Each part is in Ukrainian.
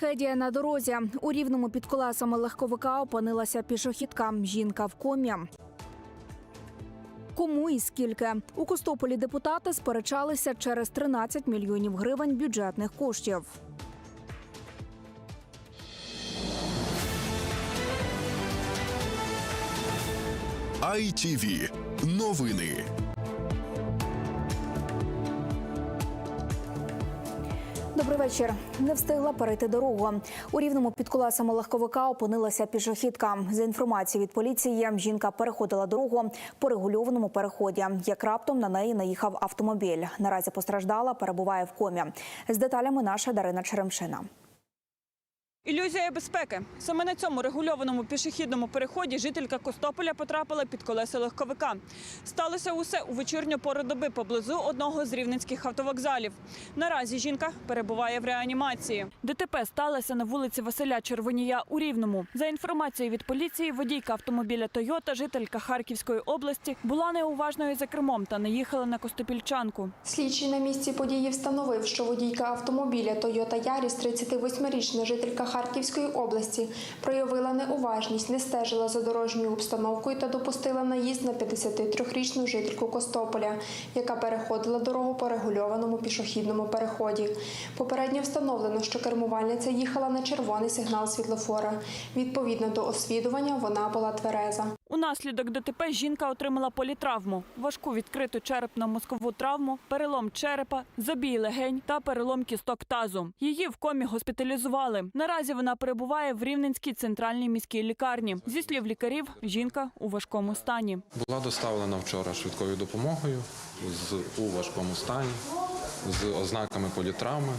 Трагедія на дорозі. У рівному під колесами легковика опинилася пішохідка. Жінка в комі. Кому і скільки у Костополі депутати сперечалися через 13 мільйонів гривень бюджетних коштів. ITV. Новини. Добрий вечір. Не встигла перейти дорогу. У рівному під колесами легковика опинилася пішохідка. За інформацією від поліції, жінка переходила дорогу по регульованому переході. Як раптом на неї наїхав автомобіль. Наразі постраждала, перебуває в комі. З деталями наша Дарина Черемшина. Ілюзія безпеки. Саме на цьому регульованому пішохідному переході жителька Костополя потрапила під колеса легковика. Сталося усе у вечірню пору доби поблизу одного з рівненських автовокзалів. Наразі жінка перебуває в реанімації. ДТП сталося на вулиці Василя Червонія у Рівному. За інформацією від поліції, водійка автомобіля Тойота, жителька Харківської області, була неуважною за кермом та не їхала на Костопільчанку. Слідчий на місці події встановив, що водійка автомобіля Toyota Yaris, 38-річна жителька Харківської області, проявила неуважність, не стежила за дорожньою обстановкою та допустила наїзд на 53-річну жительку Костополя, яка переходила дорогу по регульованому пішохідному переході. Попередньо встановлено, що кермувальниця їхала на червоний сигнал світлофора. Відповідно до освідування, вона була твереза. Унаслідок ДТП жінка отримала політравму, важку відкриту черепно-мозкову травму, перелом черепа, забій легень та перелом кісток тазу. Її в комі госпіталізували. Наразі вона перебуває в Рівненській центральній міській лікарні. Зі слів лікарів, жінка у важкому стані. Була доставлена вчора швидкою допомогою з, у важкому стані з ознаками політравми,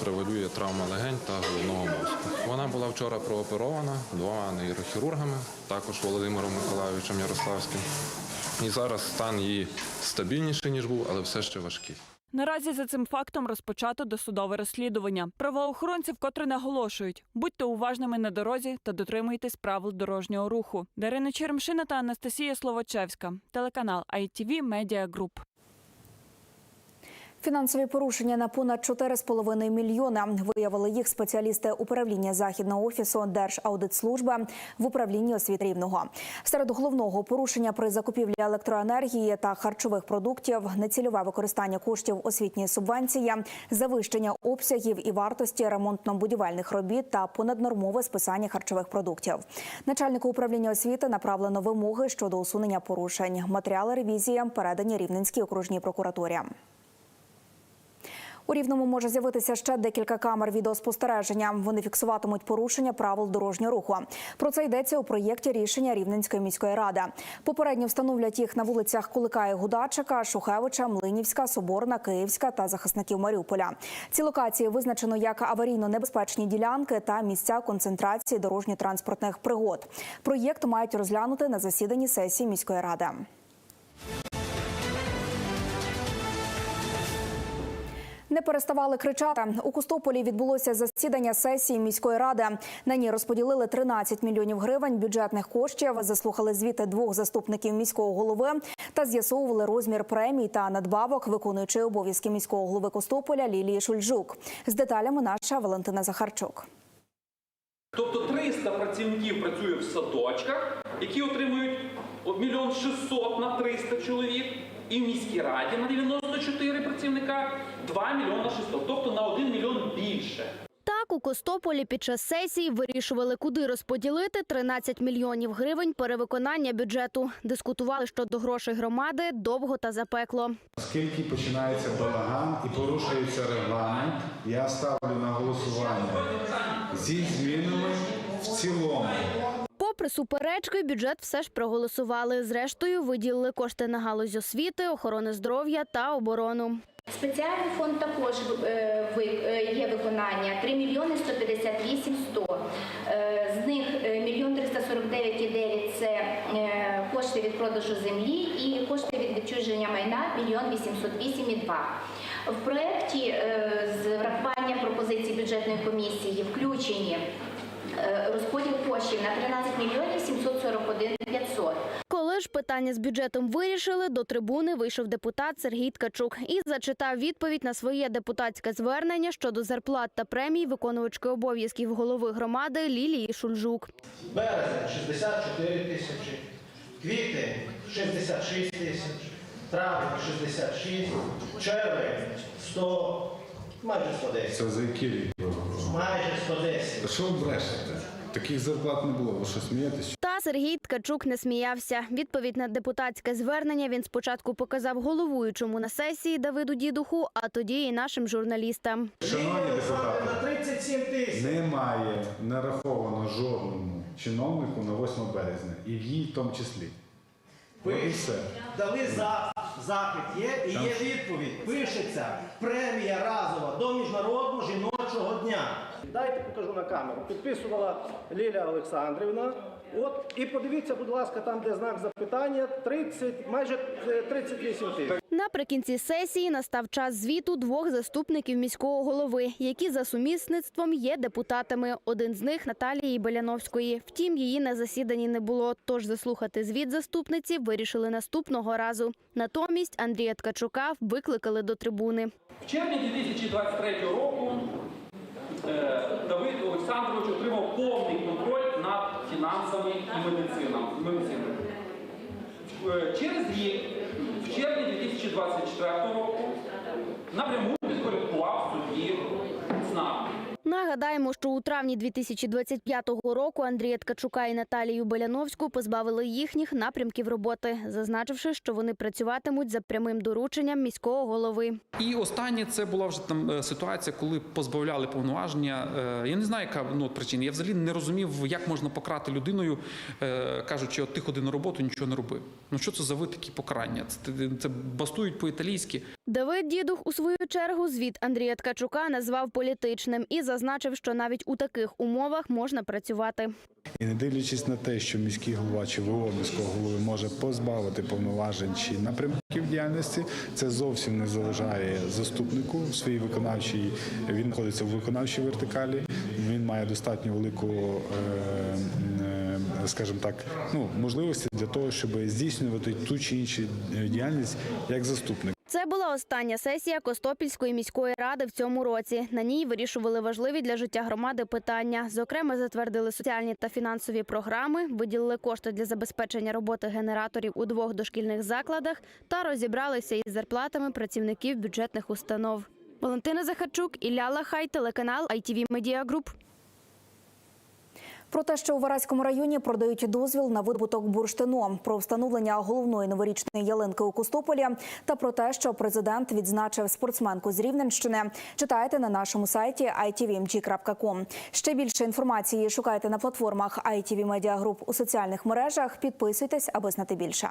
превалює травма легень та головного мозку. Вона була вчора прооперована двома нейрохірургами, також Володимиром Миколайовичем Ярославським. І зараз стан її стабільніший, ніж був, але все ще важкий. Наразі за цим фактом розпочато досудове розслідування. Правоохоронці вкотре наголошують: будьте уважними на дорозі та дотримуйтесь правил дорожнього руху. Дарина Черемшина та Анастасія Словачевська, телеканал ITV Media Group. Фінансові порушення на понад 4,5 мільйона виявили їх спеціалісти управління західного офісу Держаудитслужби в управлінні освіти рівного. Серед головного порушення при закупівлі електроенергії та харчових продуктів, нецільове використання коштів освітньої субвенції, завищення обсягів і вартості ремонтно-будівельних робіт та понаднормове списання харчових продуктів. Начальнику управління освіти направлено вимоги щодо усунення порушень. Матеріали ревізії передані Рівненській окружній прокуратурі. У рівному може з'явитися ще декілька камер відеоспостереження. Вони фіксуватимуть порушення правил дорожнього руху. Про це йдеться у проєкті рішення Рівненської міської ради. Попередньо встановлять їх на вулицях Кулика і Гудачика, Шухевича, Млинівська, Соборна, Київська та захисників Маріуполя. Ці локації визначено як аварійно небезпечні ділянки та місця концентрації дорожньо-транспортних пригод. Проєкт мають розглянути на засіданні сесії міської ради. Не переставали кричати. У Костополі відбулося засідання сесії міської ради. На ній розподілили 13 мільйонів гривень бюджетних коштів, заслухали звіти двох заступників міського голови та з'ясовували розмір премій та надбавок, виконуючи обов'язки міського голови Костополя Лілії Шульжук. З деталями наша Валентина Захарчук. Тобто 300 працівників працює в садочках, які отримують мільйон 600 на 300 чоловік, і в міській раді на 94 працівника 2 мільйона 600, тобто на 1 мільйон більше. Так, у Костополі під час сесії вирішували, куди розподілити 13 мільйонів гривень перевиконання бюджету. Дискутували щодо грошей громади довго та запекло. Оскільки починається балаган і порушується регламент, я ставлю на голосування зі змінами в цілому. Попри суперечки, бюджет все ж проголосували. Зрештою, виділили кошти на галузь освіти, охорони здоров'я та оборону. Спеціальний фонд також е, е, є виконання 3 мільйони 158 100. Е, З них е, мільйон 349,9 – це кошти від продажу землі і кошти від відчуження майна мільйон 808,2. В проєкті з врахуванням пропозицій бюджетної комісії включені розподіл коштів на 13 мільйонів 741 500. Коли Коли ж питання з бюджетом вирішили, до трибуни вийшов депутат Сергій Ткачук і зачитав відповідь на своє депутатське звернення щодо зарплат та премій виконувачки обов'язків голови громади Лілії Шульжук. Березень 64 тисячі, квітень 66 тисяч, травень 66, червень 100, майже 110. Це за який рік? Майже 110. Що ви брешете? Таких зарплат не було. Ви що смієтесь? Та Сергій Ткачук не сміявся. Відповідь на депутатське звернення він спочатку показав головуючому на сесії Давиду Дідуху, а тоді і нашим журналістам. Шановні депутати, На 37 тисяч. немає нараховано жодному чиновнику на 8 березня. І в їй в тому числі. От і все. Дали за, запит є і є відповідь. Пишеться премія разова до Міжнародного жіночого дня. Дайте покажу на камеру. Підписувала Ліля Олександрівна. От і подивіться, будь ласка, там, де знак запитання, 30, майже е, 38 тисяч. Наприкінці сесії настав час звіту двох заступників міського голови, які за сумісництвом є депутатами. Один з них Наталії Беляновської. Втім, її на засіданні не було. Тож заслухати звіт заступниці вирішили наступного разу. Натомість Андрія Ткачука викликали до трибуни. В червні 2023 року е, Давид Олександрович отримав повний контроль над фінансами і медициною. Е, Через рік, в червні 2024 року, напряму. Нагадаємо, що у травні 2025 року Андрія Ткачука і Наталію Беляновську позбавили їхніх напрямків роботи, зазначивши, що вони працюватимуть за прямим дорученням міського голови. І останнє це була вже там е, ситуація, коли позбавляли повноваження. Е, Я не знаю, яка ну, причина. Я взагалі не розумів, як можна покарати людиною, е, кажучи, от ти ходи на роботу, нічого не роби. Ну що це за вид такі покарання? Це, це бастують по-італійськи. Давид Дідух у свою чергу звіт Андрія Ткачука назвав політичним і зазначив, що навіть у таких умовах можна працювати. І не дивлячись на те, що міський голова чи ВО міського голови може позбавити повноважень чи напрямків діяльності, це зовсім не заважає заступнику в своїй виконавчій. Він знаходиться в виконавчій вертикалі. Він має достатньо велику, е, е, скажімо так, ну можливості для того, щоб здійснювати ту чи іншу діяльність як заступник. Це була остання сесія Костопільської міської ради в цьому році. На ній вирішували важливі для життя громади питання. Зокрема, затвердили соціальні та фінансові програми, виділили кошти для забезпечення роботи генераторів у двох дошкільних закладах та розібралися із зарплатами працівників бюджетних установ. Валентина Захарчук, Ілля Лахай, телеканал ITV Media Group. Про те, що у Вараському районі продають дозвіл на видобуток бурштину, про встановлення головної новорічної ялинки у Костополі та про те, що президент відзначив спортсменку з Рівненщини, читайте на нашому сайті itvmg.com. Ще більше інформації шукайте на платформах ITV Media Group у соціальних мережах. Підписуйтесь, аби знати більше.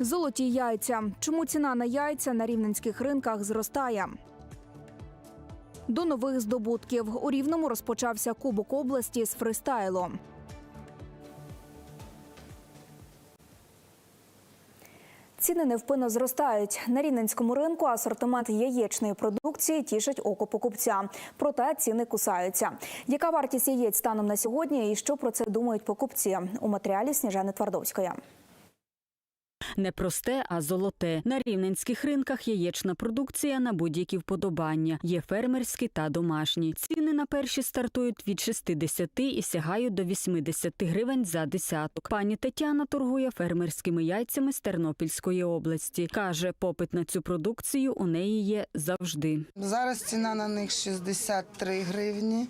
Золоті яйця. Чому ціна на яйця на рівненських ринках зростає? До нових здобутків у Рівному розпочався Кубок області з фристайлу. Ціни невпинно зростають на рівненському ринку. Асортимент яєчної продукції тішить око покупця. Проте ціни кусаються. Яка вартість яєць станом на сьогодні і що про це думають покупці? У матеріалі Сніжани Твардовської. Не просте, а золоте. На рівненських ринках яєчна продукція на будь-які вподобання. Є фермерські та домашні. Ціни на перші стартують від 60 і сягають до 80 гривень за десяток. Пані Тетяна торгує фермерськими яйцями з Тернопільської області. Каже, попит на цю продукцію у неї є завжди. Зараз ціна на них 63 гривні.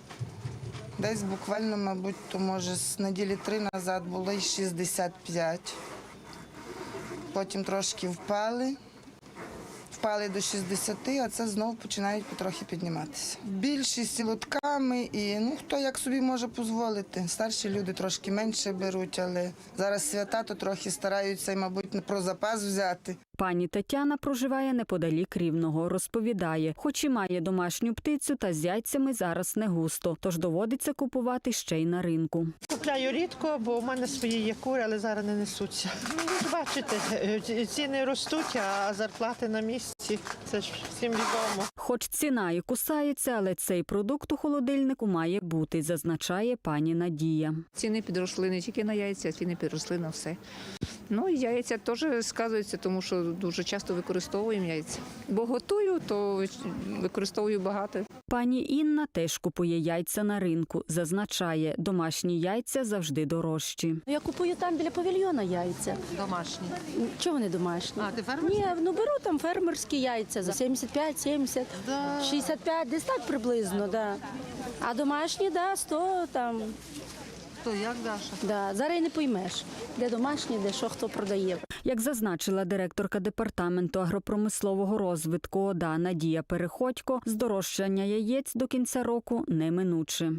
Десь буквально, мабуть, то може з неділі три назад було й 65. Потім трошки впали. впали до 60, а це знову починають потрохи підніматися. Більшість лотками і ну хто як собі може дозволити. Старші люди трошки менше беруть, але зараз свята, то трохи стараються і, мабуть, про запас взяти. Пані Тетяна проживає неподалік рівного. Розповідає, хоч і має домашню птицю, та з яйцями зараз не густо, тож доводиться купувати ще й на ринку. Купляю рідко, бо в мене свої є кури, але зараз не несуться. Ну, ви бачите, е, ціни ростуть, а зарплати на місці. Це ж всім відомо. Хоч ціна і кусається, але цей продукт у холодильнику має бути, зазначає пані Надія. Ціни підросли не тільки на яйця, ціни підросли на все. Ну і яйця теж сказуються, тому що дуже часто використовуємо яйця. Бо готую, то використовую багато. Пані Інна теж купує яйця на ринку. Зазначає, домашні яйця завжди дорожчі. Я купую там біля павільйона яйця. Домашні. Чого вони домашні? А, ти фермерські? Ні, ну беру там фермерські яйця за 75, 70, 65, десь так приблизно, да. А домашні, да, 100 там. То як Даша? Да. Зараз і не поймеш, де домашні, де що хто продає. Як зазначила директорка департаменту агропромислового розвитку ОДА Надія Переходько, здорожчання яєць до кінця року неминуче.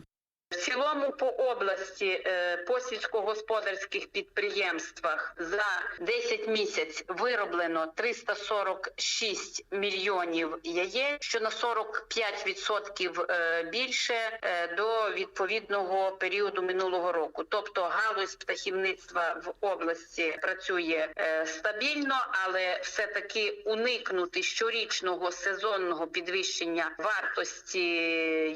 В цілому по області е, по сільськогосподарських підприємствах за 10 місяць вироблено 346 мільйонів яєць, що на 45% е, більше е, до відповідного періоду минулого року. Тобто галузь птахівництва в області працює стабільно, але все таки уникнути щорічного сезонного підвищення вартості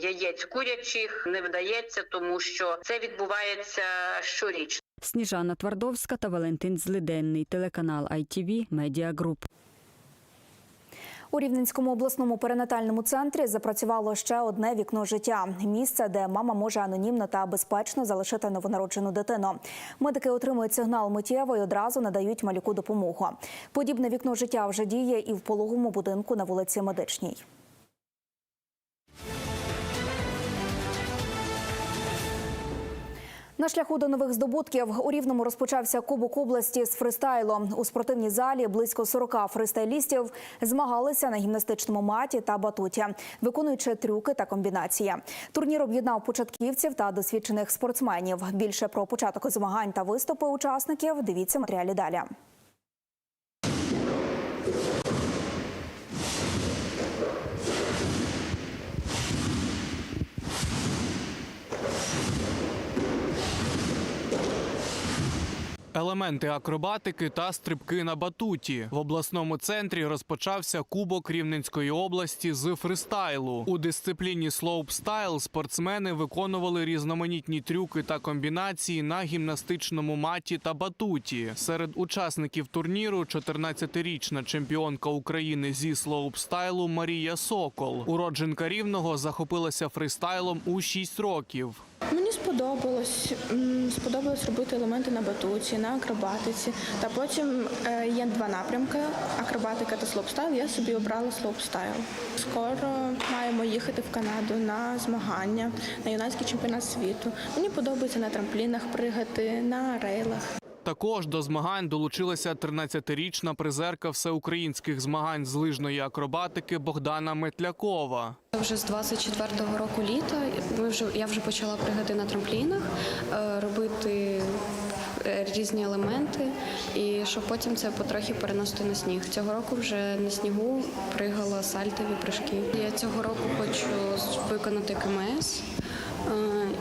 яєць курячих не вдається, тому що це відбувається щорічно. Сніжана Твардовська та Валентин Злиденний, телеканал ITV Media Group. У Рівненському обласному перинатальному центрі запрацювало ще одне вікно життя місце, де мама може анонімно та безпечно залишити новонароджену дитину. Медики отримують сигнал миттєво і одразу надають малюку допомогу. Подібне вікно життя вже діє і в пологовому будинку на вулиці Медичній. На шляху до нових здобутків у Рівному розпочався Кубок області з фристайлом. У спортивній залі близько 40 фристайлістів змагалися на гімнастичному маті та батуті, виконуючи трюки та комбінації. Турнір об'єднав початківців та досвідчених спортсменів. Більше про початок змагань та виступи учасників дивіться в матеріалі далі. Елементи акробатики та стрибки на батуті в обласному центрі розпочався Кубок Рівненської області з фристайлу. У дисципліні слоупстайл спортсмени виконували різноманітні трюки та комбінації на гімнастичному маті та батуті. Серед учасників турніру 14-річна чемпіонка України зі слоупстайлу Марія Сокол. Уродженка рівного захопилася фристайлом у 6 років. Мені сподобалось. Сподобалось робити елементи на батуті, на акробатиці. Та потім е, є два напрямки: акробатика та слопстайл. Я собі обрала слопстайл. Скоро маємо їхати в Канаду на змагання, на юнацький чемпіонат світу. Мені подобається на трамплінах пригати, на рейлах. Також до змагань долучилася 13-річна призерка всеукраїнських змагань з лижної акробатики Богдана Метлякова. Вже з 24-го року літа ми вже я вже почала пригати на трамплінах, е, робити е, різні елементи, і щоб потім це потрохи переносити на сніг. Цього року вже на снігу пригала сальтові прыжки. Я цього року хочу виконати КМС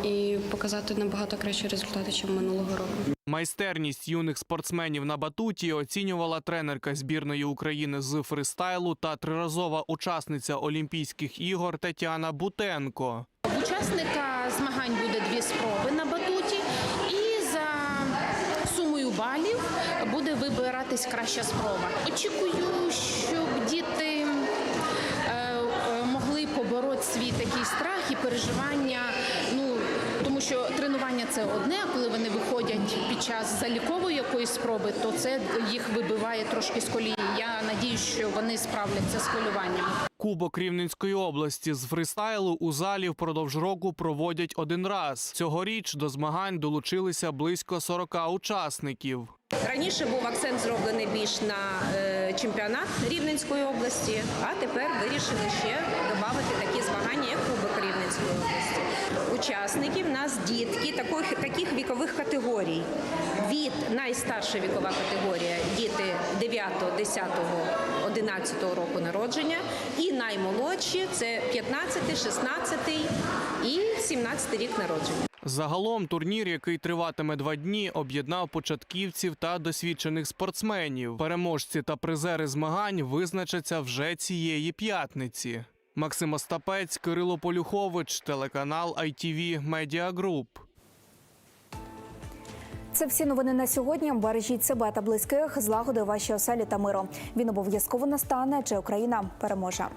і показати набагато кращі результати, ніж минулого року. Майстерність юних спортсменів на батуті оцінювала тренерка збірної України з фристайлу та триразова учасниця Олімпійських ігор Тетяна Бутенко. Учасника змагань буде дві спроби на батуті, і за сумою балів буде вибиратись краща спроба. Очікую, щоб діти такий страх і переживання. Ну тому що тренування це одне, а коли вони виходять під час залікової якоїсь спроби, то це їх вибиває трошки з колії. Я надію, що вони справляться з хвилюванням. Кубок Рівненської області з фристайлу у залі впродовж року проводять один раз. Цьогоріч до змагань долучилися близько 40 учасників. Раніше був акцент зроблений більш на е, чемпіонат Рівненської області, а тепер вирішили ще додати такі змагання, як Кубок Рівненської області. Учасники в нас дітки таких, таких вікових категорій. Від найстарша вікова категорія діти 9, 10, 11 року народження, і наймолодші це 15, 16 і 17 рік народження. Загалом турнір, який триватиме два дні, об'єднав початківців та досвідчених спортсменів. Переможці та призери змагань визначаться вже цієї п'ятниці. Максим Остапець, Кирило Полюхович, телеканал ITV Media Group. Це всі новини на сьогодні. Бережіть себе та близьких, злагоди ваші оселі та миру. Він обов'язково настане, чи Україна переможе.